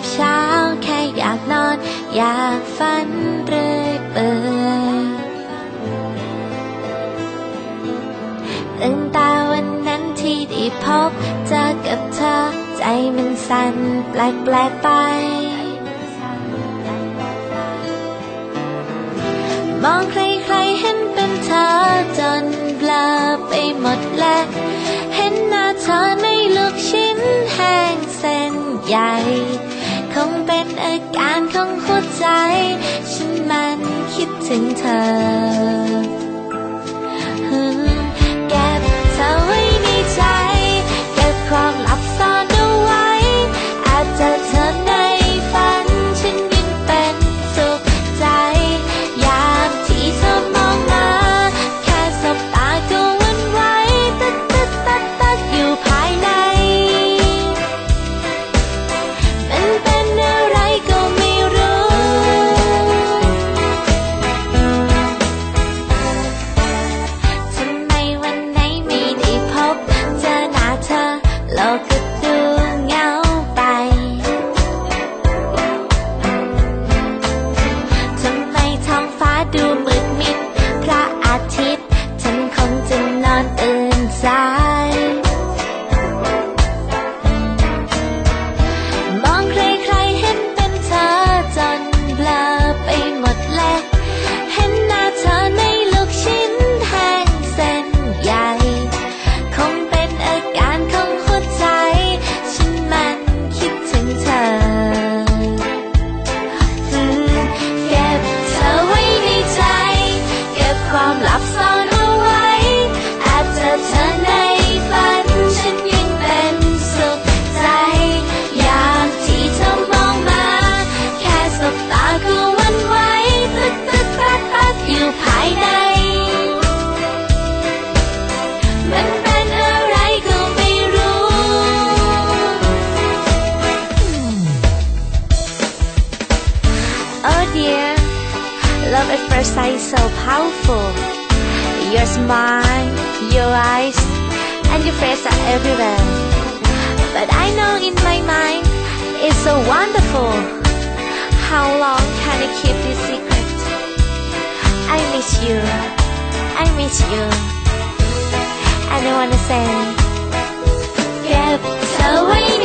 บเช้าแค่อยากนอน อยากฝันเรื่อยเปื่อยตั้งแต่วันนั้นที่ได้พบเจอกับเธอ ใจมันสั่นแปลกๆไป มองใครๆเห็นเป็นเธอจนเบลอไปหมดและเห็นหน้าเธอในลูกชิ้นแห้งเส้นใหญ่ การของหัวใจ ฉันมันคิดถึงเธอ lo dear. Love at first sight so powerful. Your smile, your eyes, and your face are everywhere. But I know in my mind it's so wonderful. How long can I keep this secret? I miss you. I miss you. And I wanna say, get away.